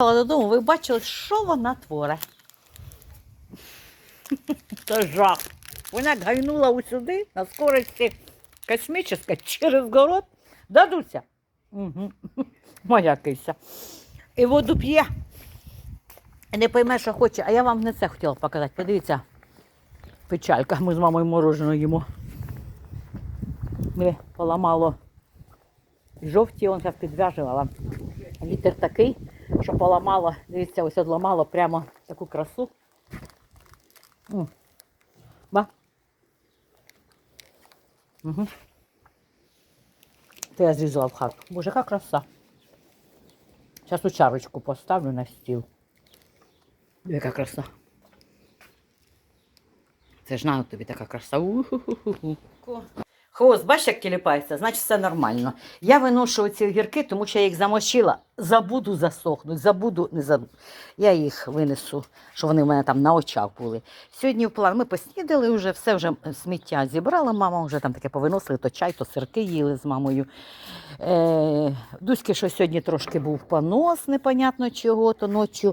додому, ви бачили, що вона творить. Це жах. Вона гайнула усюди на скорості космічна через город. Дадуся. Угу. Моя кися. І воду п'є. Не пойме, що хоче. А я вам не це хотіла показати. Подивіться, печалька. Ми з мамою мороженое їмо. Ми поламало жовті, он підв'яжувала. Вітер такий, що поламало, дивіться, ось одламало прямо таку красу. Ба. Угу. То я зрізала в хату. Боже, яка краса. Зараз у чарочку поставлю на стіл. Яка краса. Це ж на тобі така краса. У-ху-ху-ху. Хвост, бачиш, як тіліпається, значить все нормально. Я виношу ці огірки, тому що я їх замочила. Забуду засохнуть, забуду, не забуду. Я їх винесу, що вони в мене там на очах були. Сьогодні в план ми поснідали вже, все вже сміття зібрала. Мама вже там таке повиносили, то чай, то сирки їли з мамою. Е, Дуськи, що сьогодні трошки був понос, непонятно чого, то ночі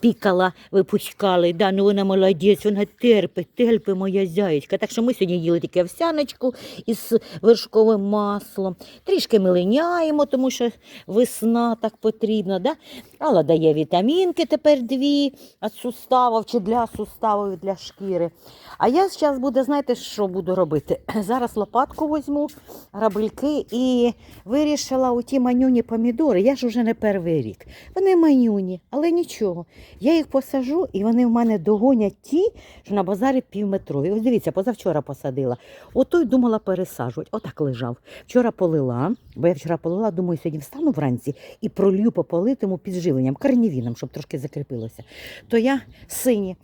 пікала, випускали. Да, ну вона молодець, вона терпить, терпить моя зяєчка. Так що ми сьогодні їли тільки овсяночку із вершковим маслом. Трішки ми линяємо, тому що весна так потрібна. Да? Алла дає вітамінки тепер дві від суставів чи для суставів, для шкіри. А я зараз буду, знаєте, що буду робити? Зараз лопатку візьму, грабельки і вирішила у ті манюні помідори. Я ж уже не перший рік. Вони манюні, але нічого. Я їх посажу, і вони в мене догонять ті, що на базарі півметрові. Ось дивіться, позавчора посадила. Ото й думала пересаджувати. Отак лежав. Вчора полила, бо я вчора полила, думаю, сьогодні встану вранці і пролью по политому підживленням, карнівіном, щоб трошки закріпилося. То я сині.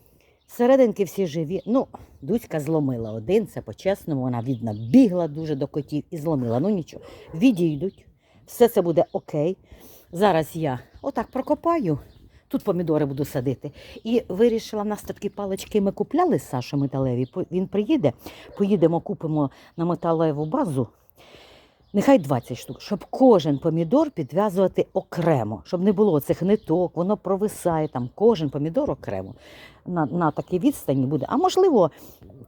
Серединки всі живі. Ну, Дуська зломила один, це по-чесному. Вона видно, бігла дуже до котів і зломила. Ну нічого, відійдуть. Все це буде окей. Зараз я отак прокопаю. Тут помідори буду садити. І вирішила, в нас такі палички ми купляли з Сашою металеві. Він приїде, поїдемо, купимо на металеву базу. Нехай 20 штук, щоб кожен помідор підв'язувати окремо, щоб не було цих ниток, воно провисає там, кожен помідор окремо. На, на такій відстані буде. А можливо,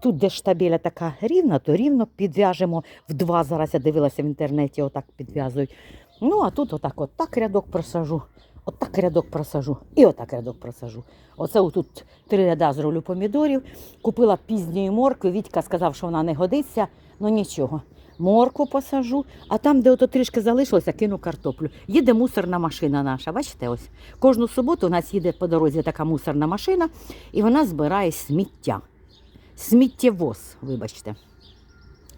тут, де штабеля така рівна, то рівно підв'яжемо в два. Зараз я дивилася в інтернеті, отак підв'язують. Ну, а тут отак, отак рядок просажу, отак рядок просажу і отак рядок просажу. Оце отут три ряда зроблю помідорів. Купила пізньої моркви. Вітька сказав, що вона не годиться, ну нічого. Морку посажу, а там, де ото трішки залишилося, кину картоплю. Їде мусорна машина наша. Бачите, ось кожну суботу у нас їде по дорозі така мусорна машина, і вона збирає сміття. Сміттєвоз, вибачте.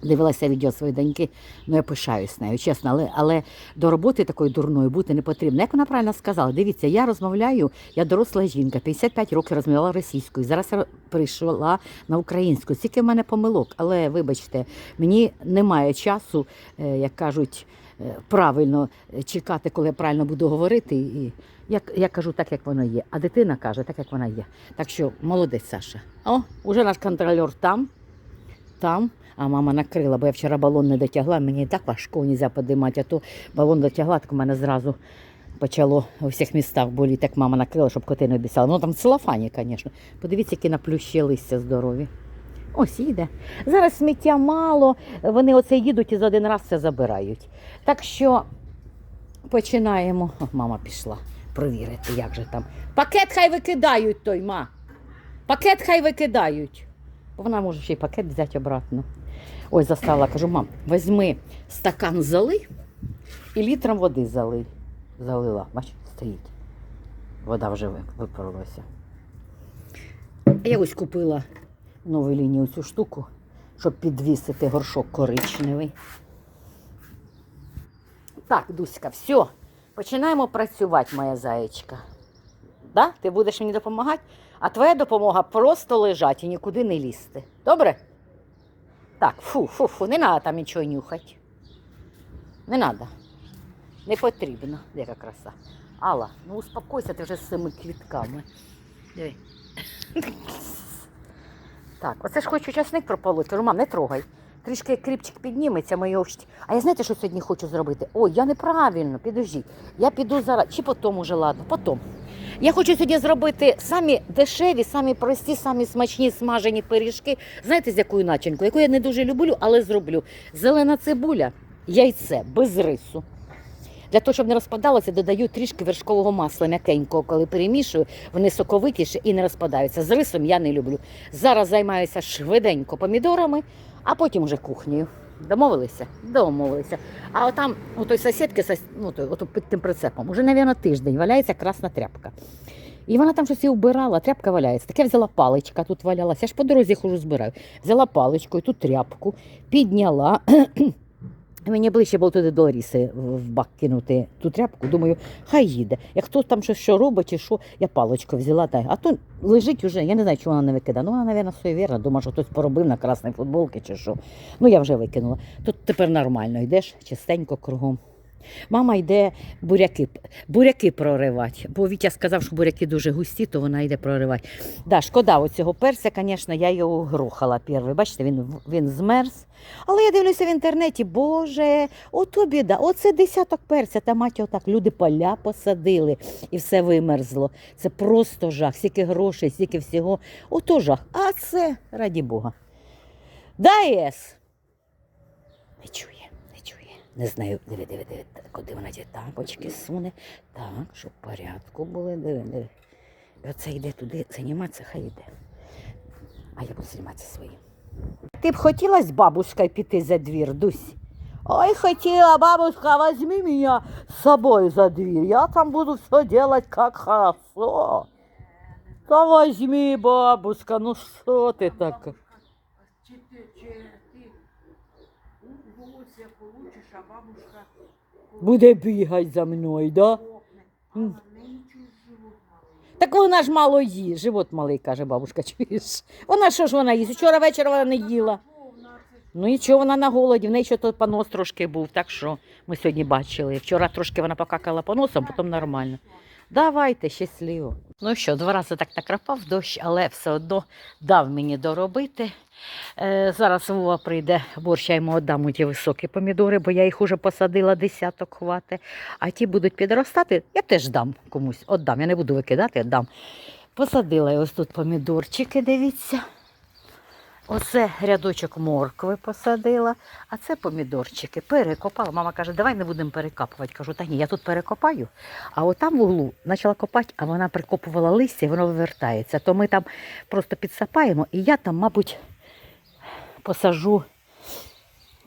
Дивилася відео своєї доньки, ну я пишаюсь нею, чесно, але, але до роботи такої дурної бути не потрібно. Як вона правильно сказала, дивіться, я розмовляю, я доросла жінка, 55 років розмовляла російською. Зараз я прийшла на українську. Стільки в мене помилок, але вибачте, мені немає часу, е, як кажуть, е, правильно е, чекати, коли я правильно буду говорити. І я, я кажу так, як воно є. А дитина каже, так, як вона є. Так що молодець, Саша. О, уже наш контролер там там, а мама накрила, бо я вчора балон не дотягла, мені так важко не можна а то балон дотягла, так у мене зразу почало у всіх містах боліти, так мама накрила, щоб коти не обіцяли. Ну там целофані, звісно. Подивіться, які на плющі листя здорові. Ось їде. Зараз сміття мало, вони оце їдуть і за один раз це забирають. Так що починаємо. О, мама пішла провірити, як же там. Пакет хай викидають той, ма. Пакет хай викидають. Вона може ще й пакет взяти обратно. Ой, застала, кажу, мам, візьми стакан залий і літром води залий. Залила. Бач, стоїть. Вода вже ви- випарилася. Я ось купила в новій лінії цю штуку, щоб підвісити горшок коричневий. Так, Дуська, все. Починаємо працювати, моя заєчка. Да? Ти будеш мені допомагати? А твоя допомога просто лежати і нікуди не лізти. Добре? Так, фу, фу, фу, не треба там нічого нюхати. Не треба. Не потрібно. Яка краса. Алла, ну успокойся ти вже з цими квітками. Диви. Так, оце ж хочу часник прополоти. Кажу, не трогай. Трішки кріпчик підніметься, ми його... А я знаєте, що сьогодні хочу зробити? Ой, я неправильно, підожди. Я піду зараз, чи потім уже, ладно, потім. Я хочу сьогодні зробити самі дешеві, самі прості, самі смачні смажені пиріжки. Знаєте, з якою начинкою, яку я не дуже люблю, але зроблю. Зелена цибуля, яйце без рису. Для того, щоб не розпадалося, додаю трішки вершкового масла м'якенького, коли перемішую, вони соковитіші і не розпадаються. З рисом я не люблю. Зараз займаюся швиденько помідорами, а потім вже кухнею. Домовилися? Домовилися. А отам, у той сусідки, ну, ото під тим прицепом, уже, мабуть, тиждень валяється красна тряпка. І вона там щось і вбирала, тряпка валяється. Таке взяла паличка, тут валялася. Я ж по дорозі хожу збираю. Взяла паличку, ту тряпку, підняла. Мені ближче було туди до Ларіси в бак кинути ту тряпку. Думаю, хай їде. Як хтось там щось що робить, чи що, я паличку взяла. Та, а то лежить уже, я не знаю, чого вона не викидає. Ну, вона, мабуть, суєвірна, думаю, що хтось поробив на красній футболці чи що. Ну, я вже викинула. Тут тепер нормально йдеш, чистенько кругом. Мама йде буряки, буряки проривати, бо Вітя сказав, що буряки дуже густі, то вона йде проривати. Да, шкода оцього перця, звісно, я його грохала перший. Бачите, він, він змерз. Але я дивлюся в інтернеті, боже, ото біда, оце десяток перця, та мать отак. Люди поля посадили і все вимерзло. Це просто жах, стільки грошей, стільки всього. Ото жах. А це, раді Бога. Да, єс. Не чує, не знаю, диви, диви, диви, куди вона ті тапочки суне. Так, щоб в порядку були, диви, диви. І оце йде туди займатися, хай йде. А я буду займатися своїм. Ти б хотіла з бабушкою піти за двір, Дусь? Ой, хотела, бабушка, возьми меня с собой за дверь. Я там буду все делать как хорошо. Да возьми, бабушка, ну что ты так? Удовольствие получиш, а бабушка Буде бігати за мною, да? М. Так вона ж мало їсть. Живот малий, каже бабушка, чуєш? Вона що ж вона їсть? Вчора вечора вона не їла. Ну нічого, вона на голоді, в неї ще тут понос трошки був, так що ми сьогодні бачили. Вчора трошки вона покакала поносом, потім нормально. Давайте, щасливо. Ну що, два рази так накрапав дощ, але все одно дав мені доробити. Е, зараз Вова прийде, борщ я йому у ті високі помідори, бо я їх уже посадила десяток хвати. А ті будуть підростати, я теж дам комусь, віддам. Я не буду викидати, віддам. Посадила я ось тут помідорчики, дивіться. Оце рядочок моркви посадила, а це помідорчики. Перекопала. Мама каже, давай не будемо перекапувати. Кажу, та ні, я тут перекопаю. А отам в углу почала копати, а вона прикопувала листя і воно вивертається. То ми там просто підсапаємо, і я там, мабуть, посажу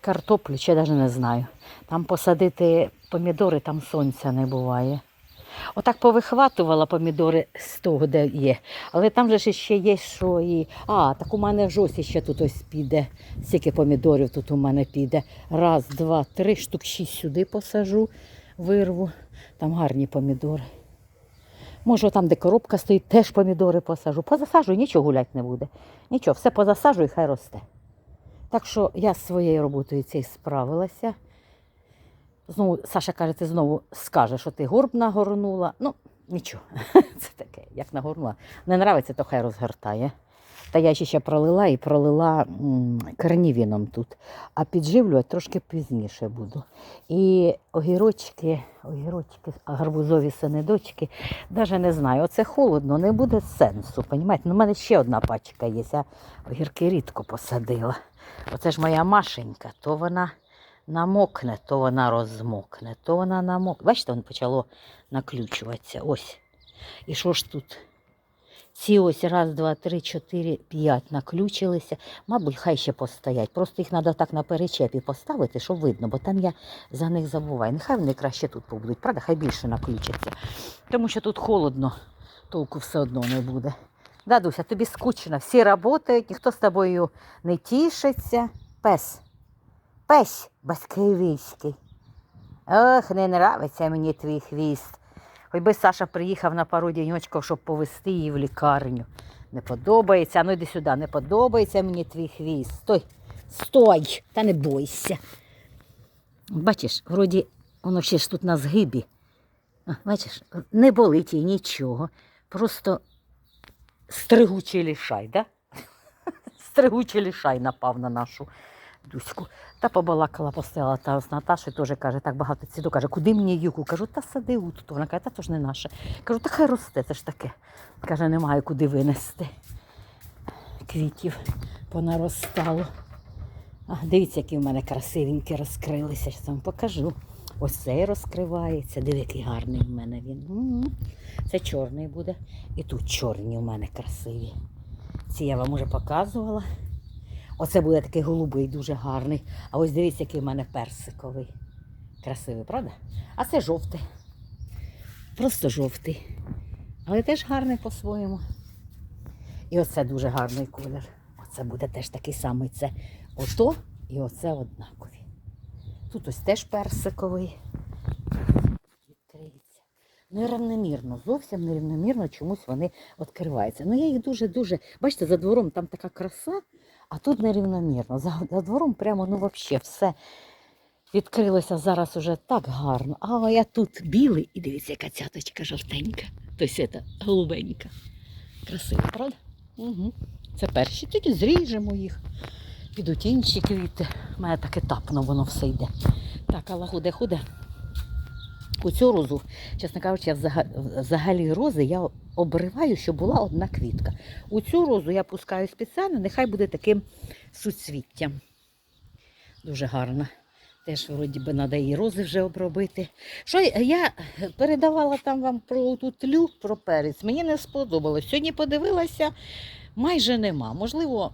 картоплю, чи я навіть не знаю. Там посадити помідори, там сонця не буває. Отак повихватувала помідори з того, де є. Але там же ще є, що і. А, так у мене ж ось ще тут ось піде. Скільки помідорів тут у мене піде. Раз, два, три, штук шість сюди посажу, вирву. Там гарні помідори. Може, там, де коробка стоїть, теж помідори посажу. Позасажу, нічого гулять не буде. Нічого, все позасажу і хай росте. Так що я з своєю роботою цією справилася. Знову Саша каже, ти знову скаже, що ти горб нагорнула. Ну, нічого, це таке, як нагорнула. Не нравиться, то хай розгортає. Та я ще пролила і пролила м, карнівіном тут. А підживлювати трошки пізніше буду. І огірочки, огірочки, гарбузові синедочки, навіть не знаю. Оце холодно, не буде сенсу. Понімаєте? Ну, у мене ще одна пачка є. Я огірки рідко посадила. Оце ж моя Машенька, то вона намокне, то вона розмокне, то вона намокне. Бачите, воно почало наключуватися. Ось. І що ж тут? Ці ось раз, два, три, чотири, п'ять наключилися. Мабуть, хай ще постоять. Просто їх треба так на перечепі поставити, щоб видно, бо там я за них забуваю. Нехай вони краще тут побудуть, правда, хай більше наключаться. Тому що тут холодно, толку все одно не буде. Дадуся, тобі скучно, всі працюють, ніхто з тобою не тішиться. Пес. Песь баскивійський. Ох, не нравиться мені твій хвіст. Хоч би Саша приїхав на пару діньочків, щоб повезти її в лікарню. Не подобається, ну йди сюди, не подобається мені твій хвіст. Стой, стой, та не бойся. Бачиш, вроді воно ще ж тут на згибі. Бачиш, не болить їй нічого. Просто стригучий лішай, да? Стригучий лішай напав на нашу Дуську. Та побалакала, постояла та з Наташею теж каже, так багато ціду. Каже, куди мені юку? Кажу, та сади у тут. Вона каже, та то ж не наше. Кажу, та хай росте, це ж таке. Каже, немає куди винести. Квітів понаростало. А, дивіться, які в мене красивенькі розкрилися. Зараз вам покажу. Ось цей розкривається. Диви, який гарний в мене він. Це чорний буде. І тут чорні в мене красиві. Ці я вам уже показувала. Оце буде такий голубий, дуже гарний. А ось дивіться, який в мене персиковий. Красивий, правда? А це жовтий. Просто жовтий. Але теж гарний по-своєму. І оце дуже гарний колір. Оце буде теж такий самий. Це ото і оце однакові. Тут ось теж персиковий. Відкриється. Нерівномірно, зовсім нерівномірно чомусь вони відкриваються. Ну я їх дуже-дуже. Бачите, за двором там така краса, а тут нерівномірно. За, за двором прямо ну взагалі все відкрилося зараз уже так гарно. А я тут білий, і дивіться, яка цяточка жовтенька. Тобто це голубенька. Красиво, правда? Угу. Це перші. Тоді зріжемо їх. Підуть інші квіти. У мене так етапно воно все йде. Так, але худе, худе. У цю розу, чесно кажучи, я взагалі рози я обриваю, щоб була одна квітка. У цю розу я пускаю спеціально, нехай буде таким суцвіттям. Дуже гарно. Теж, вроді би, треба і рози вже обробити. Що я передавала там вам про ту тлю, про перець. Мені не сподобалось. Сьогодні подивилася, майже нема. Можливо,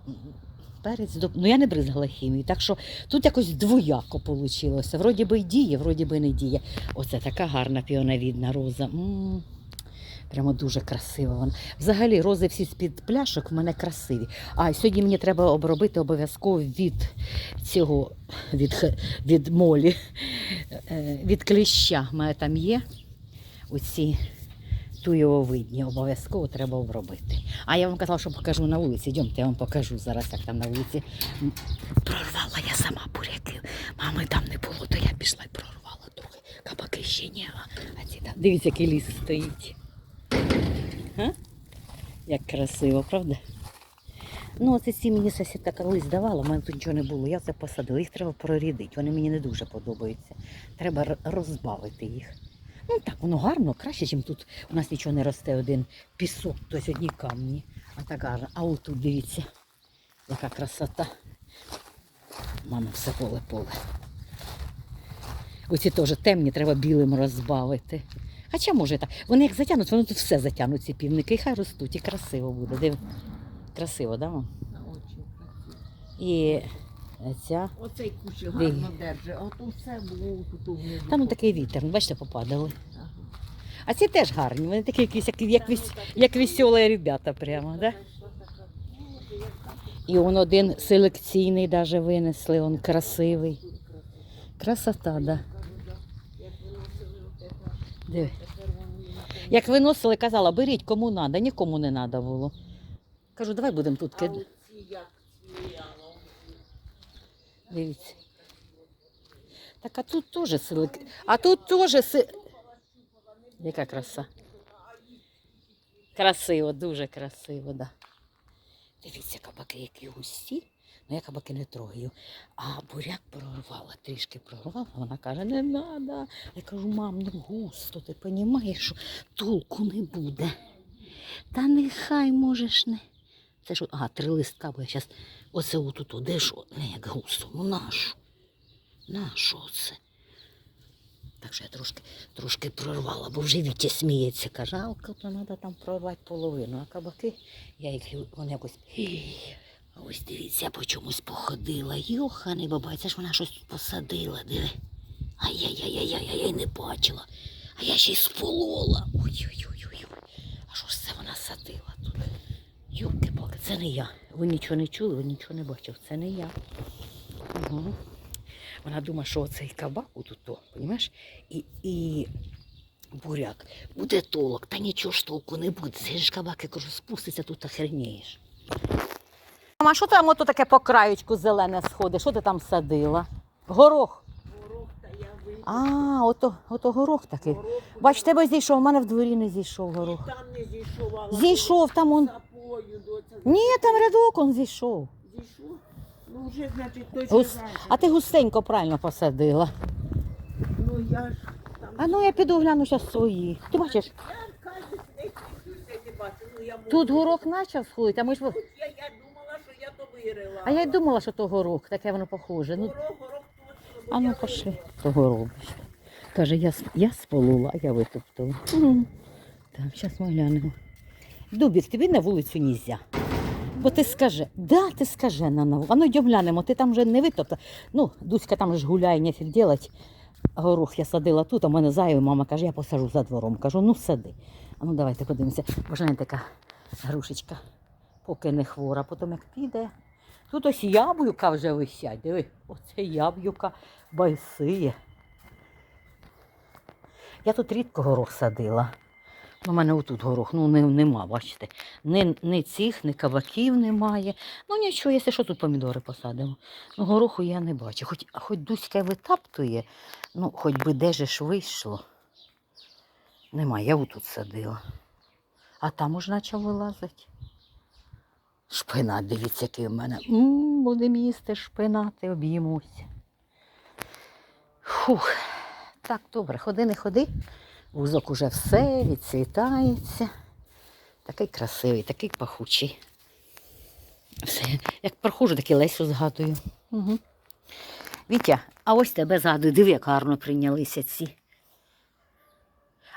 перець. Ну я не бризгала хімію, так що тут якось двояко вийшло. Вроді би й діє, вроді би не діє. Оце така гарна піонавідна роза. м Прямо дуже красива вона. Взагалі, рози всі з-під пляшок в мене красиві. А сьогодні мені треба обробити обов'язково від цього, від, від молі, е, від кліща. У мене там є оці туєвовидні, обов'язково треба обробити. А я вам казала, що покажу на вулиці. Йдемте, я вам покажу зараз, як там на вулиці. Прорвала я сама буряки. Мами там не було, то я пішла і прорвала трохи. Кабаки ще ні, а ці там. Дивіться, який ліс стоїть. А? Як красиво, правда? Ну, оце ці мені сусідка колись давала, в мене тут нічого не було. Я це посадила. Їх треба прорідити. Вони мені не дуже подобаються. Треба розбавити їх. Ну так, воно гарно, краще, ніж тут у нас нічого не росте, один пісок, тобто одні камні. А так гарно. А отут дивіться, яка красота. Мама, все поле-поле. Оці теж темні, треба білим розбавити. Хоча може так. Вони як затягнуть, вони тут все затягнуть, ці півники, і хай ростуть, і красиво буде. Див... Красиво, да? мам? Красиво. І ця. Оцей кущ гарно держить, а то все було тут внизу. Там ну, такий вітер, ну, бачите, попадали. Ага. А ці теж гарні, вони такі якісь, як, як, вес... як веселі ребята прямо, да? І он один селекційний даже винесли, он красивий. Красота, да. Диви. Як виносили, казала, беріть кому треба, нікому не треба було. Кажу, давай будемо тут кидати. Дивіться. Так, а тут теж селек... А тут теж си... Яка краса. Красиво, дуже красиво, да. Дивіться, кабаки, які густі. Ну, я кабаки не трогаю. А буряк прорвала, трішки прорвала. Вона каже, не треба. Я кажу, мам, ну густо, ти розумієш, що толку не буде. Та нехай можеш не. Це що, ага, три листка, бо я зараз оце отут, де що, не як густо, ну нашу. Нашу це. Так що я трошки, трошки прорвала, бо вже Вітя сміється. Каже, а то треба там прорвати половину, а кабаки, я їх вони якось. А Ось дивіться, по чомусь походила. Йоханий бабай, це ж вона щось посадила, диви. Ай-яй-яй-яй, я й не бачила. А я ще й сполола. Ой-ой-ой. А що ж це вона садила тут? Юбки це не я. Ви нічого не чули, ви нічого не бачили. Це не я. Угу. Вона думає, що оцей кабак тут, то, розумієш? І, і буряк. Буде толок, та нічого ж толку не буде. Цей ж кабак, я кажу, спуститься тут охренеєш. А що там ото таке по краючку зелене сходить? Що ти там садила? Горох. Горох та я вийду. А, ото, ото горох такий. Горох Бач, тебе зійшов, у мене в дворі не зійшов горох. там не зійшов, але Зійшов там он. Сапою, доця. Ні, там рядок он зійшов. Зійшов? Ну вже, значить, той Гус- раніше. А ти густенько правильно посадила. Ну я ж там. А ну я піду гляну зараз свої. Ти бачиш, Я кажуть, не не бачу, ну я можу. тут горох почав сходити, а ми ж. Я, я думала, що я то вирила. А я й думала, що то горох, таке воно похоже. Ну, Горох, горох точно. бо а ну пошли. Того робиш. Каже, я, с- я сполула, а я витоптала. Так, зараз ми глянемо. Дубік, тобі на вулицю нельзя. Бо ти скаже, да, ти скаже на нову. А ну йдемо глянемо, ти там вже не витопта. Ну, Дуська там ж гуляє, нефіг делать. Горох я садила тут, а в мене зайвий, мама каже, я посажу за двором. Кажу, ну сади. А ну давайте подивимося. Бо ж така грушечка, поки не хвора, потім як піде. Тут ось яблука вже висять. Диви, оце яблука байсиє. Я тут рідко горох садила. У мене отут горох, ну не, нема, бачите. Ні, ні цих, ні кабаків немає. Ну нічого, якщо що тут помідори посадимо. Ну, гороху я не бачу. Хоч, хоч Дуська витаптує, ну хоч би де ж вийшло. Нема, я отут садила. А там уж почав вилазити. Шпинат, дивіться, який в мене. М, Будемо їсти шпинати, об'їмося. Фух. Так, добре, ходи, не ходи. Вузок уже все відцвітається. Такий красивий, такий пахучий. Все, як прохожу, так і Лесю згадую. Угу. Вітя, а ось тебе згадую, диви, як гарно прийнялися ці.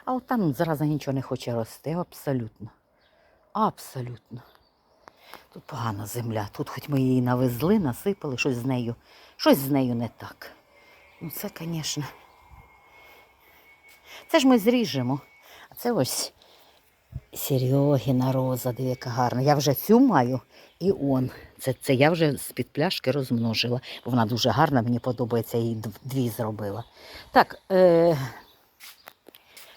А от там зразу нічого не хоче рости, абсолютно. Абсолютно. Тут погана земля. Тут хоч ми її навезли, насипали, щось з нею, щось з нею не так. Ну, це, звісно. Це ж ми зріжемо. А це ось Серьогіна роза, яка гарна. Я вже цю маю і он. Це, це я вже з-під пляшки розмножила. Бо вона дуже гарна, мені подобається, її дві зробила. Так, е-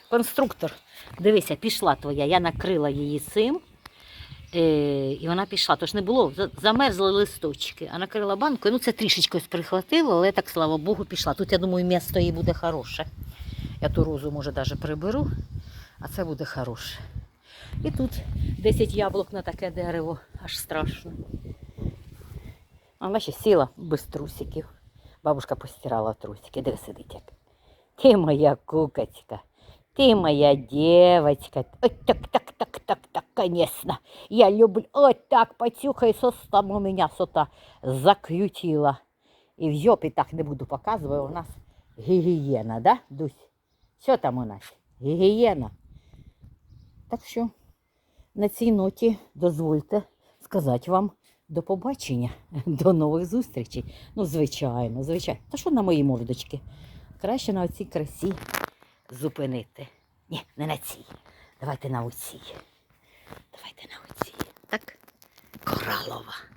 конструктор, дивися, пішла твоя. Я накрила її цим. Е, і вона пішла. Тож не було, замерзли листочки, а накрила банкою. Ну, це трішечки прихватило, але так, слава Богу, пішла. Тут, я думаю, місто їй буде хороше. Я ту розу, може, навіть приберу, а це буде хороше. І тут 10 яблук на таке дерево, аж страшно. Вона ще сіла без трусиків. Бабушка постирала трусики, де сидить як. Ти моя кукочка, ти моя девочка. Ой, так, так, так, так, так, конечно. Я люблю. Ой, так, потюхай состам у меня сота закрутила. І в жопі так не буду показувати, у нас гігієна, да, Дусь? Що там у нас? Гігієна. Так що на цій ноті дозвольте сказати вам до побачення, до нових зустрічей. Ну, звичайно, звичайно. Та що на мої мордочки? Краще на оцій красі зупинити. Ні, не на цій. Давайте на оцій. Давайте на оцій. Так? Коралова.